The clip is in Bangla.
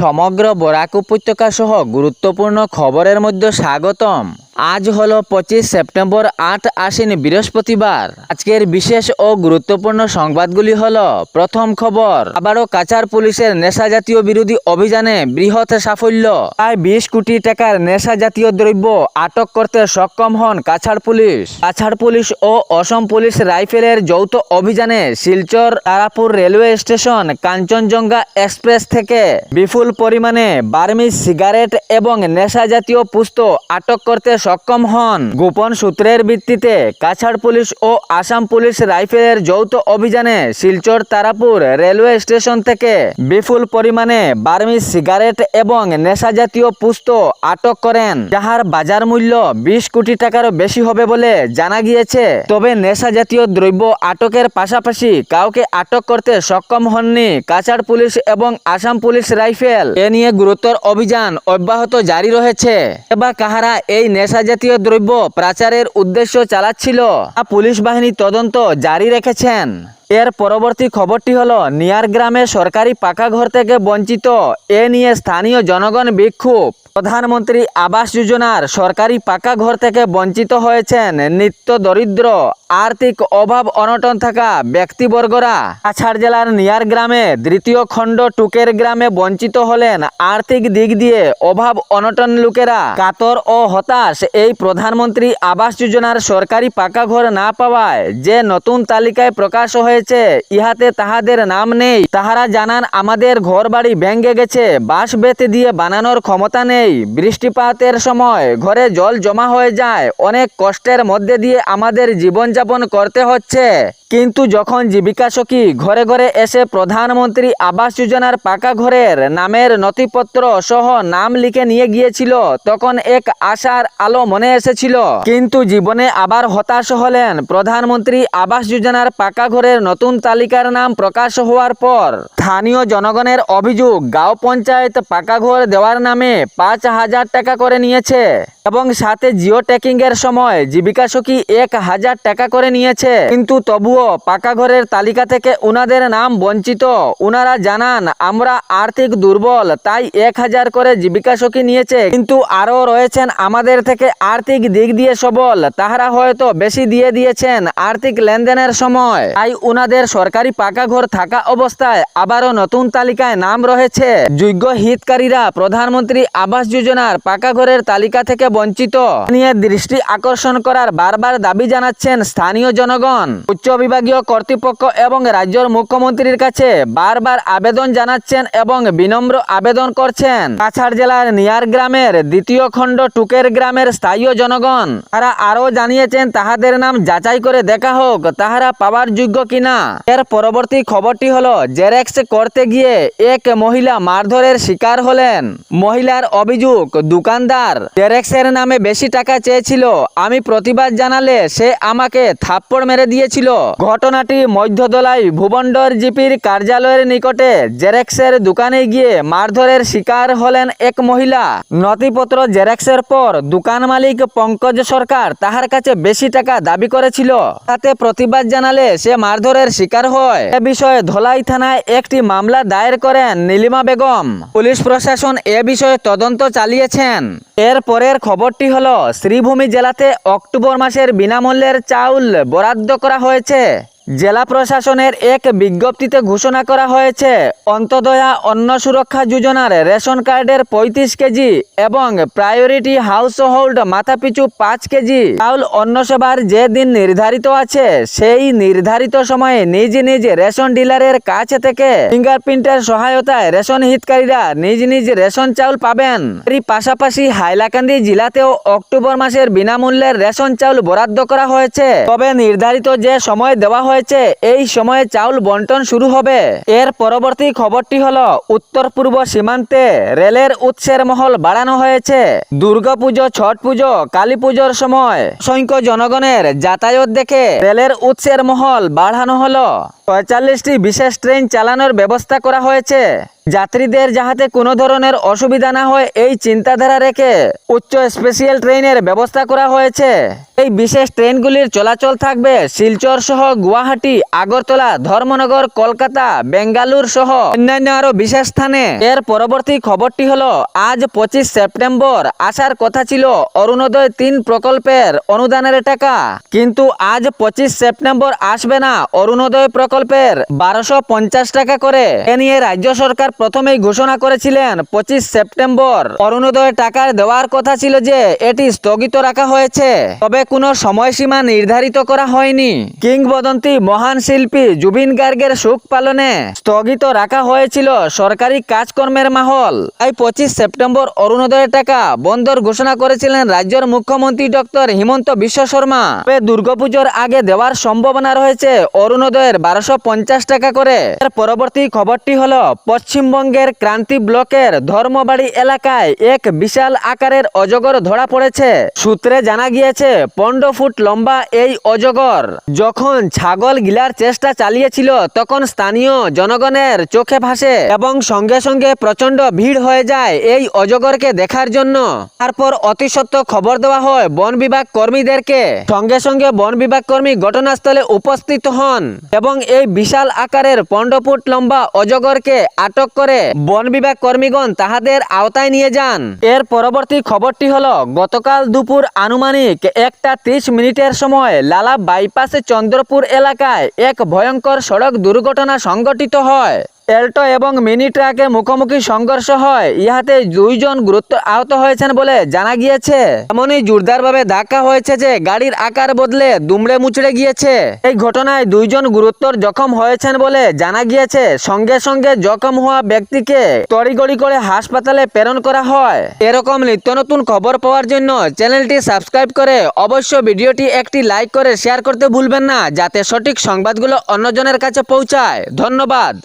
সমগ্র বরাক উপত্যকা সহ গুরুত্বপূর্ণ খবরের মধ্যে স্বাগতম। আজ হলো পঁচিশ সেপ্টেম্বর, আট আশ্বিন বৃহস্পতিবার। আজকের বিশেষ ও গুরুত্বপূর্ণ সংবাদগুলি হল, প্রথম খবর, আবারও কাছাড় পুলিশের নেশা জাতীয় বিরোধী অভিযানে বৃহৎ সাফল্য। প্রায় বিশ কোটি টাকার নেশা জাতীয় দ্রব্য আটক করতে সক্ষম হন কাছাড় পুলিশ। কাছাড় পুলিশ ও অসম পুলিশ রাইফেলের যৌথ অভিযানে Silchar, Tarapur railway station, Kanchenjunga express থেকে বিপুল পরিমাণে বার্মিজ সিগারেট এবং নেশা জাতীয় পুস্ত আটক করতে সক্ষম হন। গোপন সূত্রের ভিত্তিতে কাছাড় পুলিশ ও আসাম পুলিশ রাইফেলের যৌথ অভিযানে শিলচর তারাপুর রেলওয়ে স্টেশন থেকে বিপুল পরিমাণে বার্মিজ সিগারেট এবং নেশা জাতীয় পুস্ত আটক করেন। যাহার বাজার মূল্য বিশ কোটি টাকারও বেশি হবে বলে জানা গিয়েছে। তবে নেশা জাতীয় দ্রব্য আটকের পাশাপাশি কাউকে আটক করতে সক্ষম হননি কাছাড় পুলিশ এবং আসাম পুলিশ রাইফেল। এ নিয়ে গুরুতর অভিযান অব্যাহত জারি রয়েছে। এবার কাহারা এই নেশা জাতীয় দ্রব্য পাচারের উদ্দেশ্য চালাচ্ছিল। পুলিশ বাহিনী তদন্ত জারি রেখেছেন। এর পরবর্তী খবরটি হল, নিয়ার গ্রামে সরকারি পাকা ঘর থেকে বঞ্চিত এ নিয়ে স্থানীয় জনগণ বিক্ষোভ। প্রধানমন্ত্রী আবাস যোজনার সরকারি পাকা ঘর থেকে বঞ্চিত হয়েছেন নিত্য দরিদ্র আর্থিক অভাব অনটন থাকা ব্যক্তিবর্গরা কাছাড় জেলার নিয়ার গ্রামে দ্বিতীয় খণ্ড টুকের গ্রামে বঞ্চিত হলেন আর্থিক দিক দিয়ে অভাব অনটন লোকেরা। কাতর ও হতাশ এই প্রধানমন্ত্রী আবাস যোজনার সরকারি পাকা ঘর না পাওয়ায় যে নতুন তালিকায় প্রকাশ হয়েছে, ইহাতে তাহাদের নাম নেই। তাহারা জানান, আমাদের ঘর বাড়ি ভেঙ্গে গেছে, বাঁশ বেতে দিয়ে বানানোর ক্ষমতা নেই। বৃষ্টিপাতের সময় ঘরে জল জমা হয়ে যায়, অনেক কষ্টের মধ্যে দিয়ে আমাদের জীবনযাপন করতে হচ্ছে। কিন্তু যখন জীবিকা সখী ঘরে ঘরে এসে প্রধানমন্ত্রী আবাস যোজনার পাকা ঘরের নামের নথিপত্র সহ নাম লিখে নিয়ে গিয়েছিল, তখন এক আশার আলো মনে এসেছিল। কিন্তু জীবনে আবার হতাশ হলেন প্রধানমন্ত্রী আবাস যোজনার পাকা ঘরের নতুন তালিকার নাম প্রকাশ হওয়ার পর। স্থানীয় জনগণের অভিযোগ, গাঁও পঞ্চায়েত পাকা ঘর দেওয়ার নামে পাঁচ হাজার টাকা করে নিয়েছে এবং সাথে জিও ট্যাকিং এর সময় জীবিকা সখী এক হাজার টাকা করে নিয়েছে। কিন্তু তবুও পাকা ঘরের তালিকা থেকে উনাদের নাম বঞ্চিত। উনারা জানান, আমরা আর্থিক দুর্বল, তাই এক হাজার করে জীবিকা সখী নিয়েছে। কিন্তু আরও রয়েছেন আমাদের থেকে আর্থিক দিক দিয়ে সবল। তাহারা হয়তো বেশি দিয়ে দিয়েছেন আর্থিক লেনদেনের সময়। তাই উনাদের সরকারি পাকা ঘর থাকা অবস্থায় আবারও নতুন তালিকায় নাম রয়েছে। যোগ্য হিতকারীরা প্রধানমন্ত্রী আবাস যোজনার পাকা ঘরের তালিকা থেকে বঞ্চিত। নিয়ে দৃষ্টি আকর্ষণ করার বারবার দাবি জানাচ্ছেন স্থানীয় জনগণ। উচ্চ বিভাগীয় কর্তৃপক্ষ এবং রাজ্যের মুখ্যমন্ত্রীর কাছে বারবার আবেদন জানাচ্ছেন এবং বিনম্র আবেদন করছেন। কাছাড় জেলার নিয়ার গ্রামের দ্বিতীয় খণ্ড টুকের গ্রামের স্থায়ী জনগণ, তারা আরও জানিয়েছেন তাহাদের নাম যাচাই করে দেখা হোক, তাহারা পাওয়ার যোগ্য কিনা। এর পরবর্তী খবরটি হলো, জেরেক্স করতে গিয়ে এক মহিলা মারধরের শিকার হলেন। মহিলার অভিযোগ, দোকানদার, জেরেক্সের নামে বেশি টাকা চেয়েছিল, আমি প্রতিবাদ জানালে সে আমাকে থাপ্পড় মেরে দিয়েছিল। ঘটনাটি মধ্যদলাই ভুবন্ডর জিপির কার্যালয়ের নিকটে জেরেক্সের দোকানে গিয়ে মারধরের শিকার হলেন এক মহিলা। নথিপত্র জেরেক্সের পর দোকান মালিক পঙ্কজ সরকার তাহার কাছে বেশি টাকা দাবি করেছিল। তাতে প্রতিবাদ জানালে সে মারধরের শিকার হয়। এ বিষয়ে ধলাই থানায় একটি মামলা দায়ের করেন নীলিমা বেগম। পুলিশ প্রশাসন এ বিষয়ে তদন্ত চালিয়েছেন। এর পরের খবরটি হল, শ্রীভূমি জেলাতে অক্টোবর মাসের বিনামূল্যের চাউল বরাদ্দ করা হয়েছে। É. জেলা প্রশাসনের এক বিজ্ঞপ্তিতে ঘোষণা করা হয়েছে, অন্তদয়া অন্ন সুরক্ষা যোজনার রেশন কার্ডের পঁয়ত্রিশ কেজি এবং প্রায়োরিটি হাউস হোল্ড মাথাপিছু পাঁচ কেজি। চাউল অন্ন সেবার যে দিন নির্ধারিত আছে, সেই নির্ধারিত সময়ে নিজ নিজ রেশন ডিলারের কাছ থেকে ফিঙ্গারপ্রিন্টের সহায়তায় রেশন হিতকারীরা নিজ নিজ রেশন চাউল পাবেন। এরই পাশাপাশি হাইলাকান্দি জেলাতেও অক্টোবর মাসের বিনামূল্যের রেশন চাউল বরাদ্দ করা হয়েছে। তবে নির্ধারিত যে সময় দেওয়া হয়েছে এই সময়ে চাউল বন্টন শুরু হবে। এর পরবর্তী খবরটি হল উত্তর পূর্ব সীমান্তে রেলের উৎসের মহল বাড়ানো হয়েছে। দুর্গাপুজো ছট পুজো কালী পুজোর সময় অসংখ্য জনগণের যাতায়াত দেখে রেলের উৎসের মহল বাড়ানো হলো। পঁয়তাল্লিশটি বিশেষ ট্রেন চালানোর ব্যবস্থা করা হয়েছে। যাত্রীদের যাহাতে কোনো ধরনের অসুবিধা না হয়, এই চিন্তাধারা রেখে উচ্চ স্পেশিয়াল ট্রেনের ব্যবস্থা করা হয়েছে। এই বিশেষ ট্রেনগুলির চলাচল থাকবে শিলচর সহ গুয়াহাটি, আগরতলা, ধর্মনগর, কলকাতা, বেঙ্গালুর সহ অন্যান্য আরও বিশেষ স্থানে। এর পরবর্তী খবরটি হলো, আজ পঁচিশ সেপ্টেম্বর, আসার কথা ছিল অরুণোদয় তিন প্রকল্পের অনুদানের টাকা। কিন্তু আজ পঁচিশ সেপ্টেম্বর আসবে না অরুণোদয় প্রকল্পের বারোশো টাকা করে। এ নিয়ে রাজ্য সরকার প্রথমেই ঘোষণা করেছিলেন পঁচিশ সেপ্টেম্বর। অরুণোদয় টাকার দেওয়ার কথা ছিল যে, এটি স্থগিত রাখা হয়েছে। তবে কোনো সময়সীমা নির্ধারিত করা হয়নি। কিংবদন্তি মহান শিল্পী জুবিন গার্গের সুখ পালনে স্থগিত রাখা হয়েছিল সরকারি কাজকর্মের মাহল। তাই পঁচিশ সেপ্টেম্বর অরুণোদয়ের টাকা বন্দর ঘোষণা করেছিলেন রাজ্যের মুখ্যমন্ত্রী ডক্টর হিমন্ত বিশ্ব শর্মা। দুর্গাপুজোর আগে দেওয়ার সম্ভাবনা রয়েছে অরুণোদয়ের বারোশো পঞ্চাশ টাকা করে। এর পরবর্তী খবরটি হল, পশ্চিমবঙ্গের ক্রান্তি ব্লকের ধর্মবাড়ি এলাকায় এক বিশাল আকারের অজগর ধরা পড়েছে। সূত্রে জানা গিয়েছে, পনেরো ফুট লম্বা এই অজগর যখন ছাগল গিলার চেষ্টা চালিয়েছিল, তখন স্থানীয় জনগণের চোখে ভাসে এবং সঙ্গে সঙ্গে প্রচণ্ড ভিড় হয়ে যায় এই অজগরকে দেখার জন্য। তারপর অতি সত্য খবর দেওয়া হয় বন বিভাগ কর্মীদেরকে। সঙ্গে সঙ্গে বন বিভাগ কর্মী ঘটনাস্থলে উপস্থিত হন এবং এই বিশাল আকারের ফুট লম্বা অজগরকে আটক করে বন বিভাগ কর্মীগণ তাহাদের আওতায় নিয়ে যান। এর পরবর্তী খবরটি হল, গতকাল দুপুর আনুমানিক একটা ত্রিশ মিনিটের সময় লালা বাইপাসে চন্দ্রপুর এলাকায় এক ভয়ঙ্কর সড়ক দুর্ঘটনা সংঘটিত হয়। এল্টো এবং মিনি ট্রাকে মুখোমুখি সংঘর্ষ হয়। ইহাতে দুইজন গুরুত্ব আহত হয়েছেন বলে জানা গিয়েছে। এমনই জোরদারভাবে ধাক্কা হয়েছে যে গাড়ির আকার বদলে দুমড়ে মুচড়ে গিয়েছে। এই ঘটনায় দুইজন গুরুত্বর জখম হয়েছেন বলে জানা গিয়েছে। সঙ্গে সঙ্গে জখম হওয়া ব্যক্তিকে তড়িগড়ি করে হাসপাতালে প্রেরণ করা হয়। এরকম নিত্য নতুন খবর পাওয়ার জন্য চ্যানেলটি সাবস্ক্রাইব করে অবশ্য ভিডিওটি একটি লাইক করে শেয়ার করতে ভুলবেন না, যাতে সঠিক সংবাদগুলো অন্যজনের কাছে পৌঁছায়। ধন্যবাদ।